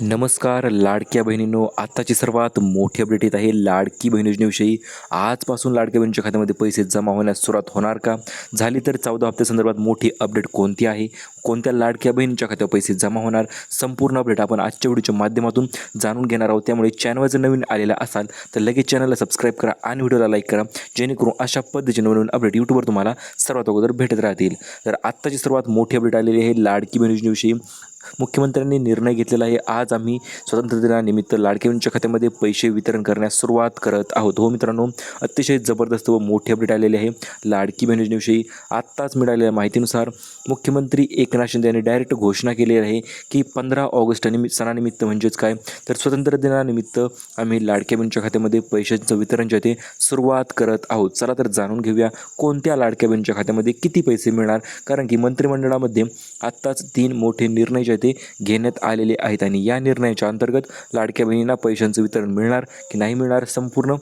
नमस्कार लाडक्या बहिणींनो. आत्ताची सर्वात मोठी अपडेट येत आहे लाडकी बहीण योजनेविषयी आजपासून लाडक्या बहिणीच्या खात्यामध्ये पैसे जमा होण्यास सुरुवात होणार का? झाली तर चौदा हप्त्यासंदर्भात मोठी अपडेट कोणती आहे? कोणत्या लाडक्या बहिणीच्या खात्यावर पैसे जमा होणार? संपूर्ण अपडेट आपण आजच्या व्हिडिओच्या माध्यमातून जाणून घेणार आहोत. त्यामुळे चॅनल जर नवीन आलेला असाल तर लगेच चॅनलला सबस्क्राईब करा आणि व्हिडिओला लाईक करा. जेणेकरून अशा पद्धतीचे नवीन अपडेट यूट्यूबवर तुम्हाला सर्वात अगोदर भेटत राहतील. तर आत्ताची सर्वात मोठी अपडेट आलेली आहे लाडकी बहीण योजनेविषयी मुख्यमंत्र्यांनी निर्णय घेतलेला आहे. आज आम्ही स्वातंत्र्य दिनानिमित्त लाडकेवींच्या खात्यामध्ये पैसे वितरण करण्यास सुरुवात करत आहोत. हो मित्रांनो अतिशय जबरदस्त व मोठी अपडेट आलेली आहे. लाडकी बहीण योजनेविषयी आत्ताच मिळालेल्या माहितीनुसार मुख्यमंत्री एकनाथ शिंदे यांनी डायरेक्ट घोषणा केली आहे की पंधरा ऑगस्ट निमित्त सणानिमित्त म्हणजेच काय? तर स्वातंत्र्य दिनानिमित्त आम्ही लाडक्या बहिणीच्या खात्यामध्ये पैशांचं वितरण जे आहे ते सुरुवात करत आहोत. चला तर जाणून घेऊया कोणत्या लाडक्या बहिणीच्या खात्यामध्ये किती पैसे मिळणार? कारण की मंत्रिमंडळामध्ये आत्ताच तीन मोठे निर्णय जे ते घेण्यात आलेले आहेत. आणि या निर्णयाच्या अंतर्गत लाडक्या बहिणींना पैशांचं वितरण मिळणार की नाही मिळणार संपूर्ण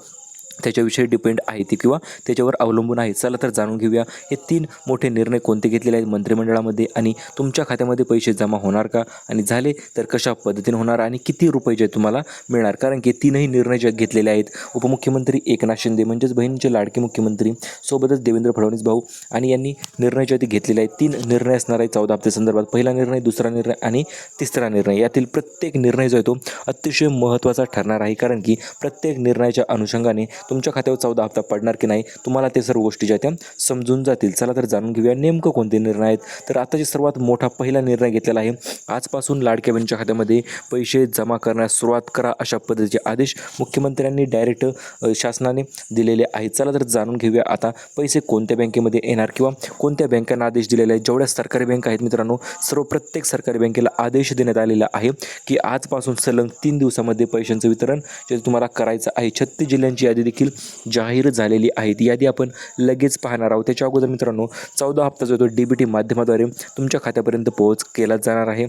त्याच्याविषयी डिपेंड आहे ती किंवा त्याच्यावर अवलंबून आहे. चला तर जाणून घेऊया हे तीन मोठे निर्णय कोणते घेतलेले आहेत मंत्रिमंडळामध्ये आणि तुमच्या खात्यामध्ये पैसे जमा होणार का? आणि झाले तर कशा पद्धतीने होणार आणि किती रुपये जे तुम्हाला मिळणार? कारण की तीनही निर्णय जे घेतलेले आहेत उपमुख्यमंत्री एकनाथ शिंदे म्हणजेच बहिणीचे लाडके मुख्यमंत्री सोबतच देवेंद्र फडणवीस भाऊ आणि यांनी निर्णय जे ते घेतलेले आहेत. तीन निर्णय असणार आहे चौदा हप्ते संदर्भात. पहिला निर्णय दुसरा निर्णय आणि तिसरा निर्णय. यातील प्रत्येक निर्णय जो आहे तो अतिशय महत्त्वाचा ठरणार आहे. कारण की प्रत्येक निर्णयाच्या अनुषंगाने तुमच्या खात्यावर चौदा हप्ता पडणार की नाही तुम्हाला ते सर्व गोष्टी ज्या त्या समजून जातील. चला तर जाणून घेऊया नेमकं कोणते निर्णय आहेत. तर आताची सर्वात मोठा पहिला निर्णय घेतलेला आहे. आजपासून लाडक्या बहिणीच्या खात्यामध्ये पैसे जमा करण्यास सुरुवात करा अशा पद्धतीचे आदेश मुख्यमंत्र्यांनी डायरेक्ट शासनाने दिलेले आहेत. चला तर जाणून घेऊया आता पैसे कोणत्या बँकेमध्ये येणार किंवा कोणत्या बँकांना आदेश दिलेले आहेत. जेवढ्या सरकारी बँका आहेत मित्रांनो सर्व प्रत्येक सरकारी बँकेला आदेश देण्यात आलेला आहे की आजपासून सलग तीन दिवसामध्ये पैशांचं वितरण जे तुम्हाला करायचं आहे. छत्तीस जिल्ह्यांची यादी देखील जाहीर झालेली आहे ती यादी आपण लगेच पाहणार आहोत. त्याच्या अगोदर मित्रांनो चौदा हप्ता जो आहे तो डी बी टी माध्यमाद्वारे तुमच्या खात्यापर्यंत पोहोच केला जाणार आहे.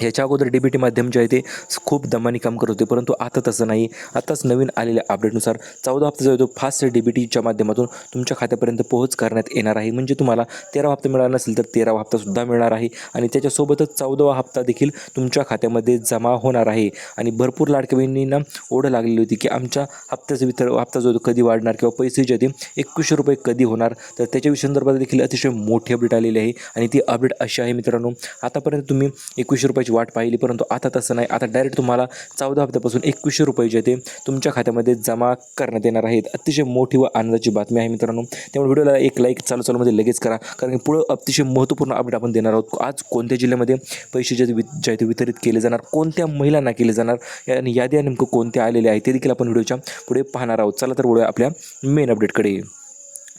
याच्या अगोदर डी बी टी माध्यम जे आहे ते खूप दमाने काम करत होते परंतु आता तसं नाही. आताच नवीन आलेल्या अपडेटनुसार चौदा हप्ता जो आहे तो फास्ट डी बी टीच्या माध्यमातून तुमच्या खात्यापर्यंत पोहोच करण्यात येणार आहे. म्हणजे तुम्हाला तेरा हप्ता मिळाला नसेल तर तेरावा हप्तासुद्धा मिळणार आहे आणि त्याच्यासोबतच चौदावा हप्ता देखील तुमच्या खात्यामध्ये जमा होणार आहे. आणि भरपूर लाडक्या बहिणींना ओढ लागलेली होती की आमच्या हप्त्याचं वितर हप्ता जो कधी वाढणार किंवा पैसे जे ते एकवीसशे रुपये कधी होणार? तर त्याच्याविषयी संदर्भात देखील अतिशय मोठी अपडेट आलेली आहे आणि ती अपडेट अशी आहे मित्रांनो आतापर्यंत तुम्ही एकवीसशे रुपयाची वाट पाहिली परंतु आता तसं नाही. आता डायरेक्ट तुम्हाला चौदा हप्त्यापासून एकवीसशे रुपये जे ते तुमच्या खात्यामध्ये जमा करण्यात येणार आहेत. अतिशय मोठी व आनंदाची बातमी आहे मित्रांनो. त्यामुळे व्हिडिओला एक लाईक चालू चालूमध्ये लगेच करा कारण की पुढं अतिशय महत्त्वपूर्ण अपडेट आपण देणार आहोत. आज कोणत्या जिल्ह्यामध्ये पैसे जे वि- जे ते वितरित केले जाणार कोणत्या महिलांना केले जाणार आणि याद्या नेमकं कोणत्या आलेल्या आहेत ते देखील आपण व्हिडिओच्या पुढे पाहणार आहोत. चला तर वळूया आपल्या मेन अपडेटकडे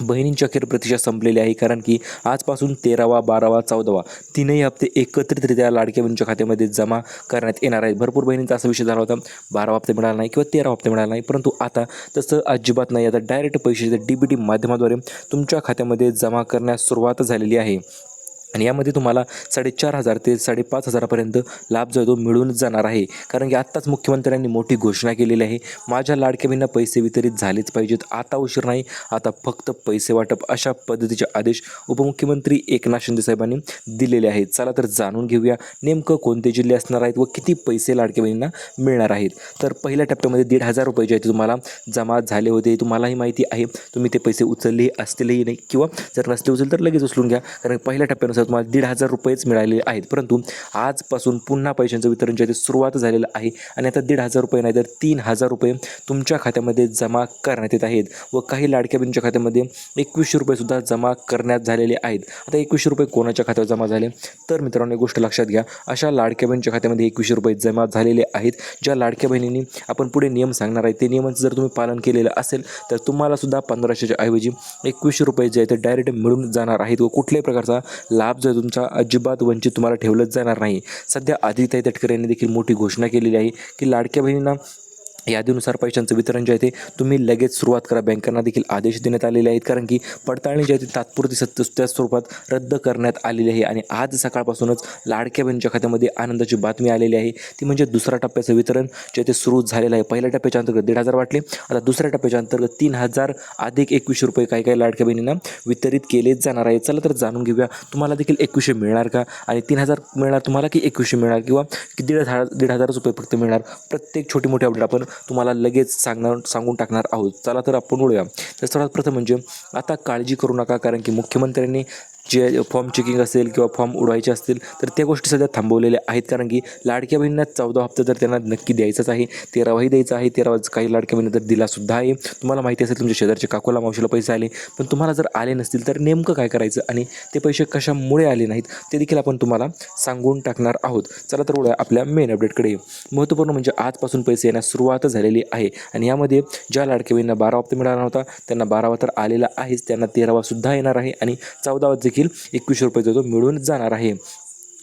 बहिणींची अखेर प्रतीक्षा संपलेली आहे कारण की आजपासून तेरावा बारावा चौदावा तीनही हप्ते एकत्रितरित्या लाडक्या बहिणीच्या खात्यामध्ये जमा करण्यात येणार आहेत. भरपूर बहिणींचा असा विषय झाला होता बारावा हप्ते मिळाला नाही किंवा तेरा हप्ते मिळाला नाही परंतु आता तसं अजिबात नाही. आता डायरेक्ट पैसे डी बी टी माध्यमाद्वारे तुमच्या खात्यामध्ये जमा करण्यास सुरुवात झालेली आहे. आणि यामध्ये तुम्हाला साडेचार हजार ते साडेपाच हजारापर्यंत लाभ जो आहे तो मिळून जाणार आहे. कारण की आत्ताच मुख्यमंत्र्यांनी मोठी घोषणा केलेली आहे. माझ्या लाडक्या बहिणींना पैसे वितरित झालेच पाहिजेत. आता उशीर नाही. आता फक्त पैसे वाटप अशा पद्धतीचे आदेश उपमुख्यमंत्री एकनाथ शिंदे साहेबांनी दिलेले आहेत. चला तर जाणून घेऊया नेमकं कोणते जिल्हे असणार आहेत व किती पैसे लाडक्या बहिणींना मिळणार आहेत. तर पहिल्या टप्प्यामध्ये दीड हजार रुपये जे आहेत तुम्हाला जमा झाले होते. तुम्हालाही माहिती आहे. तुम्ही ते पैसे उचलले असतीलही नाही किंवा जर नसले उचल तर लगेच उचलून घ्या. कारण पहिल्या टप्प्यानुसार तुम्हाला दीड हजार रुपयेच मिळालेले आहेत. परंतु आजपासून पुन्हा पैशांचं वितरण जे आहे ते सुरुवात झालेलं आहे आणि आता दीड हजार रुपये नाही तर तीन हजार रुपये तुमच्या खात्यामध्ये जमा करण्यात येत आहेत व काही लाडक्या बहिणीच्या खात्यामध्ये एकवीसशे रुपयेसुद्धा जमा करण्यात झालेले आहेत. आता एकवीसशे रुपये कोणाच्या खात्यावर जमा झाले? तर मित्रांनो एक गोष्ट लक्षात घ्या. अशा लाडक्या बहिणीच्या खात्यामध्ये एकवीसशे रुपये जमा झालेले आहेत. ज्या लाडक्या बहिणींनी आपण पुढे नियम सांगणार आहे ते नियमांचं जर तुम्ही पालन केलेलं असेल तर तुम्हाला सुद्धा पंधराशेच्या ऐवजी एकवीसशे रुपये जे आहे ते डायरेक्ट मिळून जाणार आहेत व कुठल्याही प्रकारचा लाभ जो आहे तुमचा अजिबात वंचित तुम्हाला ठेवलंच जाणार नाही. सध्या आदित्य तटकरे यांनी देखील मोठी घोषणा केलेली आहे की लाडक्या बहिणींना यादीनुसार पैशांचं वितरण जे आहे ते तुम्ही लगेच सुरुवात करा. बँकांना देखील आदेश देण्यात आलेले आहेत. कारण की पडताळणी जी आहे ती तात्पुरती सत्य त्या स्वरूपात रद्द करण्यात आलेली आहे. आणि आज सकाळपासूनच लाडक्या बहिणीच्या खात्यामध्ये आनंदाची बातमी आलेली आहे. ती म्हणजे दुसऱ्या टप्प्याचं वितरण जे ते सुरू झालेलं आहे. पहिल्या टप्प्याच्या अंतर्गत दीड हजार वाटले. आता दुसऱ्या टप्प्याच्या अंतर्गत तीन हजार अधिक एकवीसशे रुपये काही काही लाडक्या बहिणींना वितरित केलेच जाणार आहे चला तर जाणून घेऊया तुम्हाला देखील एकवीसशे मिळणार का? आणि तीन हजार मिळणार तुम्हाला की एकवीसशे मिळणार? किंवा की दीड हजार दीड हजारच रुपये फक्त मिळणार? प्रत्येक छोटी मोठी अपडेट आपण तुम्हाला लगेच सांगणार सांगून टाकणार आहोत. चला तर आपण बोलूया तर सर्वात प्रथम म्हणजे आता काळजी करू नका कारण की मुख्यमंत्र्यांनी जे फॉर्म चेकिंग असेल किंवा फॉर्म उडवायचे असतील तर त्या गोष्टी सध्या थांबवलेल्या आहेत. कारण की लाडक्या बहिणींना चौदा हप्ता तर त्यांना नक्की द्यायचाच आहे. तेरावाही द्यायचा आहे. तेरावा काही लाडक्या बहिणी तर दिलासुद्धा आहे. तुम्हाला माहिती असेल तुमच्या शेजारच्या काकोला मावशीला पैसे आले. पण तुम्हाला जर आले नसतील तर नेमकं काय करायचं आणि ते पैसे कशामुळे आले नाहीत ते देखील आपण तुम्हाला सांगून टाकणार आहोत. चला तर वळूया आपल्या मेन अपडेटकडे महत्त्वपूर्ण म्हणजे आजपासून पैसे येण्यास सुरुवात झालेली आहे. आणि यामध्ये ज्या लाडक्या बहिणींना बारा हप्ता मिळाला नव्हता त्यांना बारावा तर आलेला आहेच. त्यांना तेरावासुद्धा येणार आहे. आणि चौदावा देखील एकवीसशे रुपये तो मिळून जाणार आहे.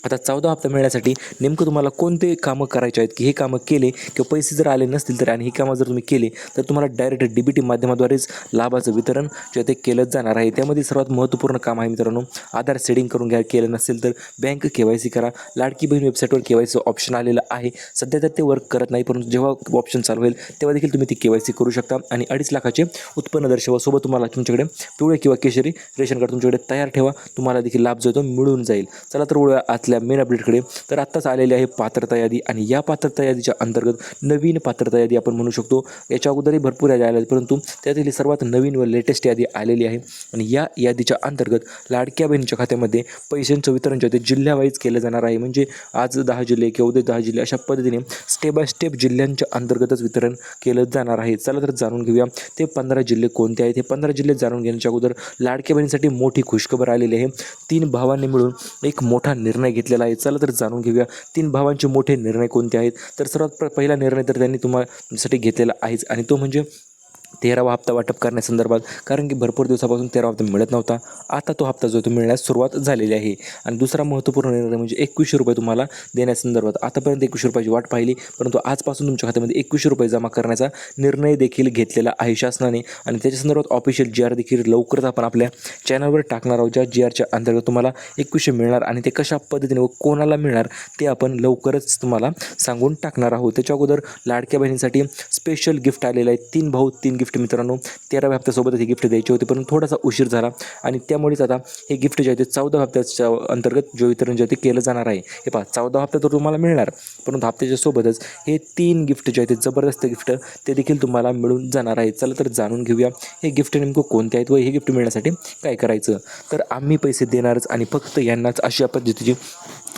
आता चौदा हप्ता मिळण्यासाठी नेमकं तुम्हाला कोणते कामं करायचे आहेत? की हे कामं केले किंवा पैसे जर आले नसतील तर आणि ही कामं जर तुम्ही केले तर तुम्हाला डायरेक्ट डी बी टी माध्यमाद्वारेच लाभाचं वितरण जे ते केलंच जाणार आहे. त्यामध्ये सर्वात महत्त्वपूर्ण काम आहे मित्रांनो आधार सेडिंग करून घ्या केलं नसेल तर बँक के वाय सी करा. लाडकी बहीण वेबसाईटवर के वाय सी ऑप्शन आलेलं आहे. सध्या तर ते वर्क करत नाही परंतु जेव्हा ऑप्शन चालू होईल तेव्हा देखील तुम्ही ती के वाय सी करू शकता. आणि अडीच लाखाचे उत्पन्न दर्शवा सोबत तुम्हाला तुमच्याकडे पिवळे किंवा केशरी रेशन कार्ड तुमच्याकडे तयार ठेवा. तुम्हाला देखील लाभ जो तो मिळून जाईल. चला तर वळूया आजच्या मेन अपडेटकडे तर आत्ताच आलेली आहे पात्रता यादी आणि या पात्रता यादीच्या अंतर्गत नवीन पात्रता यादी आपण म्हणू शकतो. याच्या अगोदरही भरपूर यादी आल्या आहेत, परंतु त्यातील सर्वात नवीन व लेटेस्ट यादी आलेली आहे. आणि या यादीच्या अंतर्गत लाडक्या बहिणीच्या खात्यामध्ये पैशांचं वितरण जे होते ते जिल्ह्यावाईज केलं जाणार आहे. म्हणजे आज दहा जिल्हे किंवा उद्या दहा जिल्हे अशा पद्धतीने स्टेप बाय स्टेप जिल्ह्यांच्या अंतर्गतच वितरण केलं जाणार आहे. चला तर जाणून घेऊया ते पंधरा जिल्हे कोणते आहेत. हे पंधरा जिल्हे जाणून घेण्याच्या अगोदर लाडक्या बहिणीसाठी मोठी खुशखबर आलेली आहे. तीन भावांनी मिळून एक मोठा निर्णय घेतलेला आहे. चला तर जाणून घेऊया. तीन भावांचे मोठे निर्णय कोणते आहेत? तर सर्वात पहिला निर्णय तर त्यांनी तुम्हासाठी घेतलेला आहेच. आणि तो म्हणजे तेरावा हप्ता वाटप करण्यासंदर्भात कारण की भरपूर दिवसापासून तेरावा हप्ता मिळत नव्हता. आता तो हप्ता जो आहे तो मिळण्यास सुरुवात झालेली आहे. आणि दुसरा महत्त्वपूर्ण निर्णय म्हणजे एकवीसशे रुपये तुम्हाला देण्यासंदर्भात. आतापर्यंत एकवीसशे रुपयाची वाट पाहिली परंतु आजपासून तुमच्या खात्यामध्ये एकवीसशे रुपये जमा करण्याचा निर्णय देखील घेतलेला आहे शासनाने. आणि त्याच्या संदर्भात ऑफिशियल जी आर देखील लवकरच आपण आपल्या चॅनलवर टाकणार आहोत ज्या जी आरच्या अंतर्गत तुम्हाला एकवीसशे मिळणार आणि ते कशा पद्धतीने व कोणाला मिळणार ते आपण लवकरच तुम्हाला सांगून टाकणार आहोत. त्याच्या अगोदर लाडक्या बहिणीसाठी स्पेशल गिफ्ट आलेलं आहे तीन भाऊ तीन गिफ्ट मित्रांनो तेराव्या हप्त्यासोबतच हे गिफ्ट द्यायचे होते परंतु थोडासा उशीर झाला आणि त्यामुळेच आता हे गिफ्ट जे आहे ते चौदा हप्त्याच्या अंतर्गत जे वितरण जे आहे ते केलं जाणार आहे. हे पहा चौदा हप्ता तर तुम्हाला मिळणार परंतु हप्त्याच्या सोबतच हे तीन गिफ्ट जे आहे ते जबरदस्त गिफ्ट ते देखील तुम्हाला मिळून जाणार आहे. चला तर जाणून घेऊया हे गिफ्ट नेमकं कोणते आहेत व हे गिफ्ट मिळण्यासाठी काय करायचं? तर आम्ही पैसे देणारच आणि फक्त यांनाच अशा पद्धतीची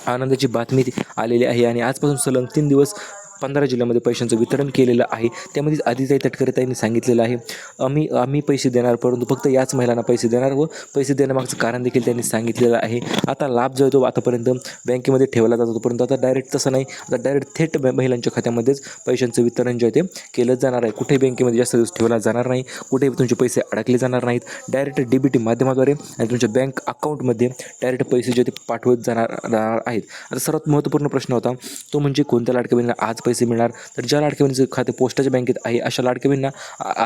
आनंदाची बातमी आलेली आहे आणि आजपासून सलग तीन दिवस पंधरा जिल्ह्यामध्ये पैशांचं वितरण केलेलं आहे. त्यामध्ये आदिताई तटकरे ताईंनी सांगितलेलं आहे आम्ही आम्ही पैसे देणार परंतु फक्त याच महिलांना पैसे देणार व पैसे देण्यामागचं कारण देखील त्यांनी सांगितलेलं आहे. आता लाभ जो आहे तो आतापर्यंत बँकेमध्ये ठेवला जात होतो परंतु आता डायरेक्ट तसं नाही. आता डायरेक्ट थेट महिलांच्या खात्यामध्येच पैशांचं वितरण जे आहे ते केलं जाणार आहे. कुठेही बँकेमध्ये जास्त दिवस ठेवला जाणार नाही कुठेही तुमचे पैसे अडकले जाणार नाहीत. डायरेक्ट डीबीटी माध्यमाद्वारे आणि तुमच्या बँक अकाउंटमध्ये डायरेक्ट पैसे जे ते पाठवत जाणार जाणार आहेत. आता सर्वात महत्त्वपूर्ण प्रश्न होता तो म्हणजे कोणत्या लाडक्या बहिणीला आज पैसे मिळणार. तर ज्या लाडक्या बहिणीचं खाते पोस्टाच्या बँकेत आहे अशा लाडक्या बहिणींना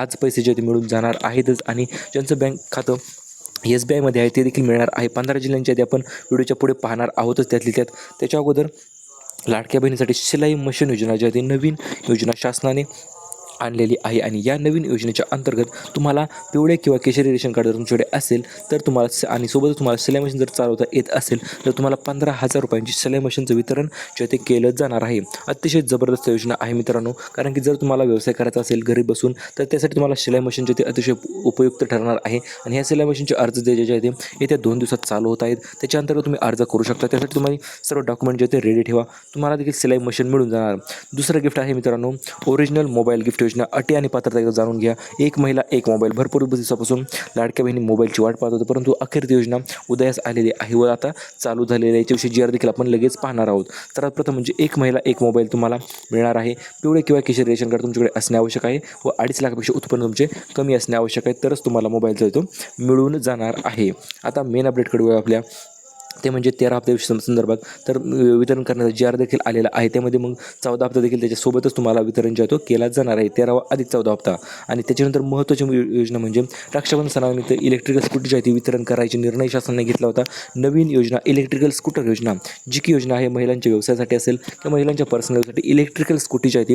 आज पैसे जे ते मिळून जाणार आहेतच. आणि ज्यांचं बँक खातं एस बी आयमध्ये आहे ते देखील मिळणार आहे. पंधरा जिल्ह्यांच्या आधी आपण व्हिडिओच्या पुढे पाहणार आहोतच त्यातली त्यात. त्याच्या अगोदर लाडक्या बहिणीसाठी शिलाई मशीन योजना जी आहे नवीन योजना शासनाने आणलेली आहे आणि या नवीन योजनेच्या अंतर्गत तुम्हाला पिवळे किंवा केशरी रेशन कार्ड जर तुमच्याकडे असेल तर तुम्हाला स- आणि सोबत तुम्हाला सिलाई मशीन जर चालवता येत असेल तर तुम्हाला पंधरा हजार रुपयांची सिलाई मशीनचं वितरण जे ते केलं जाणार आहे. अतिशय जबरदस्त योजना आहे मित्रांनो कारण की जर तुम्हाला व्यवसाय करायचा असेल घरी बसून तर त्यासाठी तुम्हाला शिलाई मशीन जे ते अतिशय उपयुक्त ठरणार आहे. आणि ह्या सिलाई मशीनचे अर्ज जे जे आहे ते येत्या दोन दिवसात चालू होत आहेत. त्याच्या अंतर्गत तुम्ही अर्ज करू शकता. त्यासाठी तुम्हाला सर्व डॉक्युमेंट जे ते रेडी ठेवा तुम्हाला देखील सिलाई मशीन मिळून जाणार. दुसरं गिफ्ट आहे मित्रांनो ओरिजिनल मोबाईल गिफ्ट योजना अटी आणि पात्रता जाणून घ्या. एक महिला एक मोबाईल. भरपूर दिवसापासून लाडक्या बहिणी मोबाईलची वाट पाहत होती परंतु अखेर ती योजना उदयास आलेली आहे. व आता चालू झालेली आहे. याच्याविषयी जी आर देखील आपण लगेच पाहणार आहोत. तर प्रथम म्हणजे एक महिला एक मोबाईल तुम्हाला मिळणार आहे. पिवळे किंवा किशोर रेशन कार्ड तुमच्याकडे असणे आवश्यक आहे व अडीच लाखापेक्षा उत्पन्न तुमचे कमी असणे आवश्यक आहे. तरच तुम्हाला मोबाईलचा तो मिळून जाणार आहे. आता मेन अपडेटकडे आपल्या ते म्हणजे तेरा हप्ते सं- संदर्भात तर वितरण करण्याचा जी आर देखील आलेला आहे त्यामध्ये मग चौदा हप्ता देखील त्याच्यासोबतच तुम्हाला वितरण जे आहे तो केला जाणार आहे. तेरावा अधिक चौदा हप्ता. आणि त्याच्यानंतर महत्त्वाची योजना म्हणजे रक्षाबंधन सणानिमित्त इलेक्ट्रिकल स्कूटर जी आहे ती वितरण करायची निर्णय शासनाने घेतला होता. नवीन योजना इलेक्ट्रिकल स्कूटर योजना जी की योजना आहे महिलांच्या व्यवसायासाठी असेल किंवा महिलांच्या पर्सनलसाठी इलेक्ट्रिकल स्कूटी जी आहे ती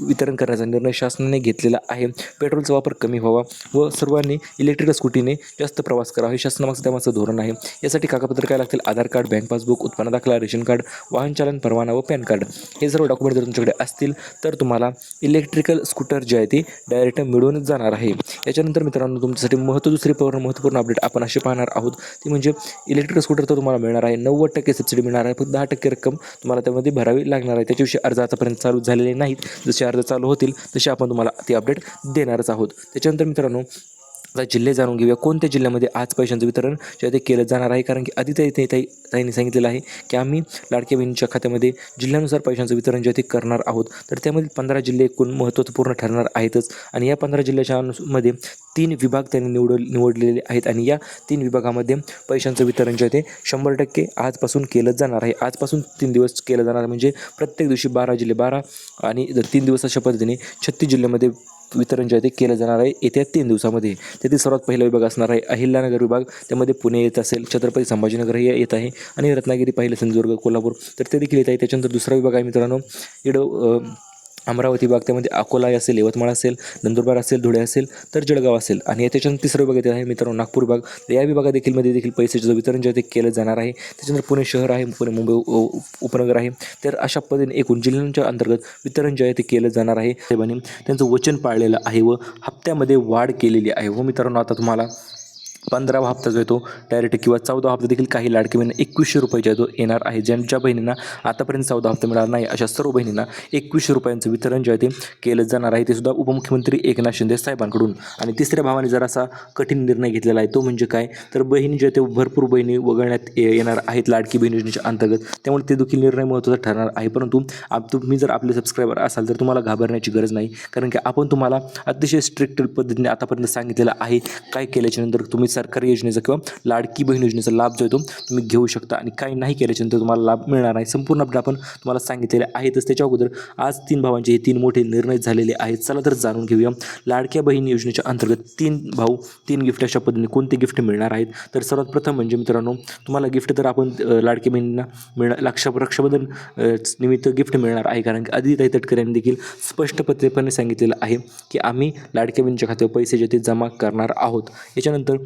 वितरण करण्याचा निर्णय शासनाने घेतलेला आहे. पेट्रोलचा वापर कमी व्हावा व सर्वांनी इलेक्ट्रिकल स्कूटीने जास्त प्रवास करावा हे शासनामागचं त्यामागचं धोरण आहे. यासाठी कागदपत्र काय लागतील आधार कार्ड बँक पासबुक उत्पन्न दाखला रेशन कार्ड वाहन चालन परवाना व पॅन कार्ड हे सर्व डॉक्युमेंट जर तुमच्याकडे असतील तर तुम्हाला इलेक्ट्रिकल स्कूटर जे आहे ते डायरेक्ट मिळून जाणार आहे. याच्यानंतर मित्रांनो तुमच्यासाठी महत्त्व दुसरी पूर्ण महत्त्वपूर्ण अपडेट आपण असे पाहणार आहोत. ती म्हणजे इलेक्ट्रिकल स्कूटर तर तुम्हाला मिळणार आहे. नव्वद टक्के सबसिडी मिळणार आहे. फक्त दहा टक्के रक्कम तुम्हाला त्यामध्ये भरावी लागणार आहे. त्याच्याविषयी अर्ज आतापर्यंत चालू झालेले नाहीत. जसे अर्ज चालू होतील तसे आपण तुम्हाला ते अपडेट देणारच आहोत. त्याच्यानंतर मित्रांनो आता जिल्हे जाणून घेऊया. कोणत्या जिल्ह्यामध्ये आज पैशांचं वितरण जे आहे ते केलं जाणार आहे? कारण की आधी ताई ताईंनी सांगितलेलं आहे की आम्ही लाडक्या बहिणीच्या खात्यामध्ये जिल्ह्यानुसार पैशांचं वितरण जे आहे ते करणार आहोत तर त्यामध्ये पंधरा जिल्हे एकूण महत्त्वपूर्ण ठरणार आहेतच. आणि या पंधरा जिल्ह्याच्या मध्ये तीन विभाग त्यांनी निवड निवडलेले आहेत आणि या तीन विभागामध्ये पैशांचं वितरण जे आहे ते शंभर टक्के आजपासून केलं जाणार आहे. आजपासून तीन दिवस केलं जाणार आहे. म्हणजे प्रत्येक दिवशी बारा जिल्हे बारा आणि जर तीन दिवस अशा पद्धतीने छत्तीस जिल्ह्यामध्ये वितरण जे आहे ते केलं जाणार आहे येत्या तीन दिवसामध्ये. त्यातील सर्वात पहिला विभाग असणार आहे अहिल्यानगर विभाग. त्यामध्ये पुणे येत असेल छत्रपती संभाजीनगर हे येत आहे आणि रत्नागिरी पहिले सिंधुदुर्ग कोल्हापूर. तर ते देखील येत आहे. त्याच्यानंतर दुसरा विभाग आहे मित्रांनो इडो अमरावती विभाग त्यामध्ये अकोला असेल यवतमाळ असेल नंदुरबार असेल धुळे असेल तर जळगाव असेल. आणि त्याच्यानंतर तिसरा विभाग येत आहे मित्रांनो नागपूर विभाग तर या विभागात देखील मध्ये देखील पैशाचं वितरण जे आहे ते केलं जाणार आहे. त्याच्यानंतर पुणे शहर आहे पुणे मुंबई उपनगर आहे. तर अशा पद्धतीने एकूण जिल्ह्यांच्या अंतर्गत वितरण जे आहे ते केलं जाणार आहे. साहेबांनी त्यांचं वचन पाळलेलं आहे व हप्त्यामध्ये वाढ केलेली आहे. व मित्रांनो आता तुम्हाला पंधरावा हप्ता जो आहे तो डायरेक्ट किंवा चौदा हप्ता देखील काही लाडकी बहिणी एकवीसशे रुपयाचा जो येणार आहे. ज्यांच्या बहिणींना आतापर्यंत चौदा हप्ता मिळाला नाही अशा सर्व बहिणींना एकवीसशे रुपयांचं वितरण जे आहे ते केलं जाणार आहे. ते सुद्धा उपमुख्यमंत्री एकनाथ शिंदे साहेबांकडून. आणि तिसऱ्या भावाने जरासा कठीण निर्णय घेतलेला आहे तो म्हणजे काय? तर बहिणी जे आहे ते भरपूर बहिणी वगळण्यात ये- येणार आहेत लाडकी बहीण योजनेच्या अंतर्गत. त्यामुळे ते देखील निर्णय महत्त्वाचा ठरणार आहे. परंतु आप तुम्ही जर आपले सबस्क्रायबर असाल तर तुम्हाला घाबरण्याची गरज नाही. कारण की आपण तुम्हाला अतिशय स्ट्रिक्ट पद्धतीने आतापर्यंत सांगितलेलं आहे. काय केल्याच्यानंतर तुम्ही सरकारी योजनेचा किंवा लाडकी बहीण योजनेचा लाभ जो आहे तो तुम्ही घेऊ शकता आणि काही नाही केल्याच्यानंतर तुम्हाला लाभ मिळणार नाही. संपूर्ण अपडेट आपण तुम्हाला सांगितलेले आहेतच. त्याच्या अगोदर आज तीन भावांचे हे तीन मोठे निर्णय झालेले आहेत. चला तर जाणून घेऊया. लाडक्या बहीण योजनेच्या अंतर्गत तीन भाऊ तीन गिफ्ट अशा पद्धतीने कोणते गिफ्ट मिळणार आहेत? तर सर्वात प्रथम म्हणजे मित्रांनो तुम्हाला गिफ्ट तर आपण लाडक्या बहिणींना मिळणार लक्ष रक्षाबंधन निमित्त गिफ्ट मिळणार आहे. कारण की आदिताई तटकर यांनी देखील स्पष्टपत्रेपणे सांगितलेलं आहे की आम्ही लाडक्या बहिणीच्या खात्यावर पैसे जे ते जमा करणार आहोत. याच्यानंतर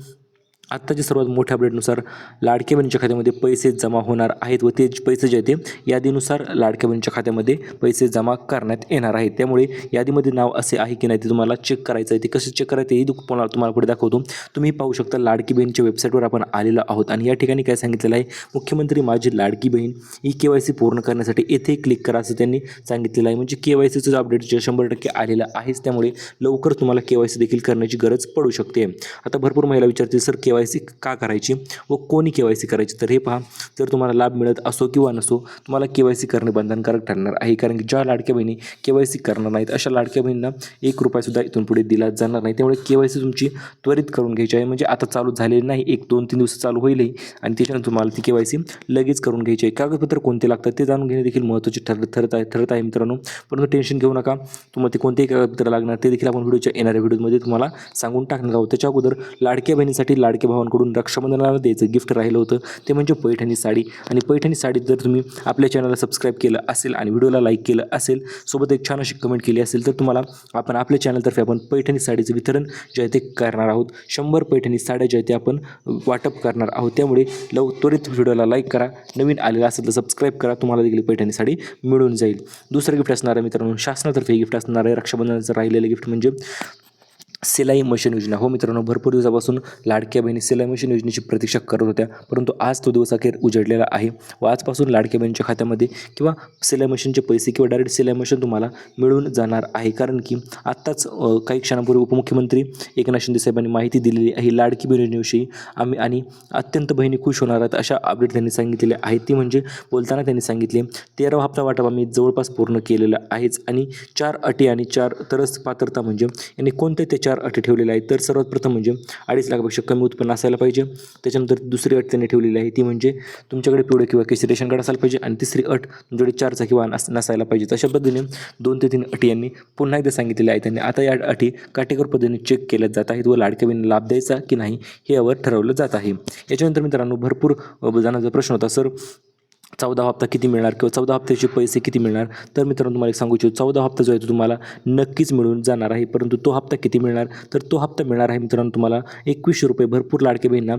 आत्ताच्या सर्वात मोठ्या अपडेटनुसार लाडक्या बहिणीच्या खात्यामध्ये पैसे जमा होणार आहेत व ते पैसे जे आहेत ते यादीनुसार लाडक्या बहिणीच्या खात्यामध्ये पैसे जमा करण्यात येणार आहेत. त्यामुळे यादीमध्ये नाव असे आहे की नाही ते तुम्हाला चेक करायचं आहे. ते कसे चेक करायचं हेही दु- तुम्हाला तुम्हाला पुढे दाखवतो. तुम्ही पाहू शकता लाडकी बहीणच्या वेबसाईटवर आपण आलेलो आहोत आणि या ठिकाणी काय सांगितलेलं आहे? मुख्यमंत्री माझी लाडकी बहीण ही के वाय सी पूर्ण करण्यासाठी येथे क्लिक करा असं त्यांनी सांगितलेलं आहे. म्हणजे के वाय सीचं अपडेट जे शंभर टक्के आलेलं आहेच. त्यामुळे लवकर तुम्हाला के वाय सी देखील करण्याची गरज पडू शकते. आता भरपूर महिला विचारतील sir K Y Y C का करायची व कोणी के वाय सी करायची? तर हे पहा. जर तुम्हाला लाभ मिळत असो किंवा नसो तुम्हाला के वाय सी करणे बंधनकारक ठरणार आहे. कारण की ज्या लाडक्या बहिणी के वाय सी करणार नाहीत अशा लाडक्या बहिणींना एक रुपयासुद्धा इथून पुढे दिला जाणार नाही. त्यामुळे के वाय सी तुमची त्वरित करून घ्यायची आहे. म्हणजे आता चालू झालेली नाही. एक दोन तीन दिवस चालू होईलही. आणि त्याच्यानंतर तुम्हाला ती के वाय सी लगेच करून घ्यायची आहे. कागदपत्र कोणते लागतात ते जाणून घेणे देखील महत्त्वाचे ठर ठरत आहे ठरत आहे मित्रांनो. परंतु टेन्शन घेऊ नका. तुम्हाला ते कोणतेही कागदपत्र लागणार ते देखील आपण व्हिडिओच्या येणाऱ्या व्हिडिओमध्ये तुम्हाला सांगून टाकणार आहोत. त्याच्या अगोदर लाडक्या बहिणीसाठी लाडक्या भावांकडून रक्षाबंधनाला द्यायचं गिफ्ट राहिलं होतं ते म्हणजे पैठणी साडी. आणि पैठणी साडीत जर तुम्ही आपल्या चॅनलला सबस्क्राईब केलं असेल आणि व्हिडिओला लाईक केलं असेल सोबत एक छान अशी कमेंट केली असेल तर तुम्हाला आपण आपल्या चॅनलतर्फे आपण पैठणी साडीचं वितरण जे आहे ते करणार आहोत. शंभर पैठणी साड्या ज्या आहेत ते आपण वाटप करणार आहोत. त्यामुळे लव त्वरित व्हिडिओला लाईक करा. नवीन आलेला असेल तर सबस्क्राईब करा. तुम्हाला देखील पैठणी साडी मिळून जाईल. दुसरं गिफ्ट असणार आहे मित्रांनो शासनातर्फे गिफ्ट असणार आहे. रक्षाबंधनाचं राहिलेलं गिफ्ट म्हणजे सिलाई मशीन योजना. हो मित्रांनो भरपूर दिवसापासून लाडक्या बहिणी सिलाई मशीन योजनेची प्रतीक्षा करत होत्या परंतु आज तो दिवस अखेर उजडलेला आहे. व आजपासून लाडक्या बहिणीच्या खात्यामध्ये किंवा सिलाई मशीनचे पैसे किंवा डायरेक्ट सिलाई मशीन तुम्हाला मिळून जाणार आहे. कारण की आत्ताच काही क्षणापूर्वी उपमुख्यमंत्री एकनाथ शिंदे साहेबांनी माहिती दिलेली आहे लाडकी बहीण योजनेविषयी आम्ही आणि अत्यंत बहिणी खुश होणार आहेत अशा अपडेट त्यांनी सांगितलेले आहेत. ती म्हणजे बोलताना त्यांनी सांगितले तेरावा हप्ता वाटप आम्ही जवळपास पूर्ण केलेला आहेच आणि चार अटी आणि चार तरस पात्रता म्हणजे यांनी कोणत्या त्याच्या चार अटी ठेवलेल्या आहेत. तर सर्वात प्रथम म्हणजे अडीच लाखापेक्षा कमी उत्पन्न असायला पाहिजे. त्याच्यानंतर दुसरी अट त्यांनी ठेवलेली आहे ती म्हणजे तुमच्याकडे पिवळं किंवा केसी रेशन कार्ड असायला पाहिजे आणि तिसरी अट तुमच्याकडे चारचा किंवा नस नसायला पाहिजे. अशा पद्धतीने दोन ते तीन अटी यांनी पुन्हा एकदा सांगितलेल्या आहेत त्यांनी आता या अटी काटेकोर पद्धतीने चेक केल्या जात आहेत व लाडक्या लाभ द्यायचा की नाही हे यावर ठरवलं जात आहे. याच्यानंतर मित्रांनो भरपूर जाण्याचा प्रश्न होता. सर चौदा हप्ता किती मिळणार किंवा चौदा हप्त्याचे पैसे किती मिळणार? तर मित्रांनो तुम्हाला एक सांगू इच्छितो चौदा हप्ता जो आहे तो तुम्हाला नक्कीच मिळून जाणार आहे. परंतु तो हप्ता किती मिळणार? तर तो हप्ता मिळणार आहे मित्रांनो तुम्हाला एकवीसशे रुपये भरपूर लाडके बहिणींना.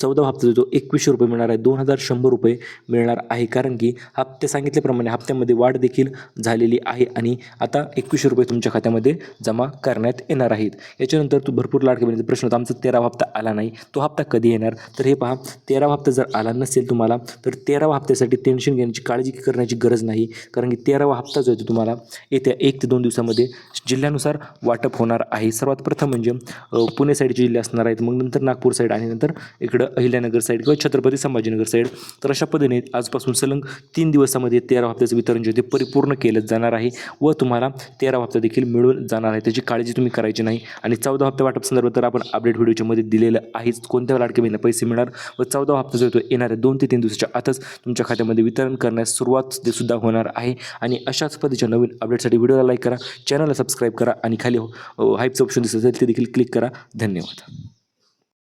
चौदा हप्ता जो तो एकवीसशे रुपये मिळणार आहे. दोन हजार शंभर रुपये मिळणार आहे. कारण की हप्ते सांगितल्याप्रमाणे हप्त्यामध्ये वाढ देखील झालेली आहे आणि आता एकवीसशे रुपये तुमच्या खात्यामध्ये जमा करण्यात येणार आहेत. याच्यानंतर तू भरपूर लाडके बहिणीचा प्रश्न होता आमचा तेरावा हप्ता आला नाही. तो हप्ता कधी येणार? तर हे पहा तेरावा हप्ता जर आला नसेल तुम्हाला तर तेरावा हप्त्यासाठी टेन्शन घेण्याची काळजी करण्याची गरज नाही. कारण की तेरावा हप्ता जो आहे तो तुम्हाला येत्या एक ते दोन दिवसामध्ये जिल्ह्यानुसार वाटप होणार आहे. सर्वात प्रथम म्हणजे पुणे साईडचे जिल्हे असणार आहेत. मग नंतर नागपूर साईड आणि नंतर इकडं अहिल्यानगर साईड किंवा छत्रपती संभाजीनगर साईड तर अशा पद्धतीने आजपासून सलंग तीन दिवसामध्ये तेरा हप्त्याचं वितरण जे ते परिपूर्ण केलं जाणार आहे व तुम्हाला तेरा हप्ता देखील मिळून जाणार आहे. त्याची काळजी तुम्ही करायची नाही. आणि चौदा हप्ता वाटप संदर्भात तर आपण अपडेट व्हिडिओच्यामध्ये दिलेलं आहेच. कोणत्या लाडक्या पैसे मिळणार व चौदा हप्ता जो येतो तो येणाऱ्या दोन ते तीन दिवसाच्या आतच तुमच्या खात्यामध्ये वितरण करण्यास सुरुवात ते सुद्धा होणार आहे. आणि अशाच पद्धतीच्या नवीन अपडेटसाठी व्हिडिओला लाईक करा चॅनलला सबस्क्राईब करा आणि खाली हो, हाईपचं ऑप्शन दिसत असेल ते देखील क्लिक करा. धन्यवाद.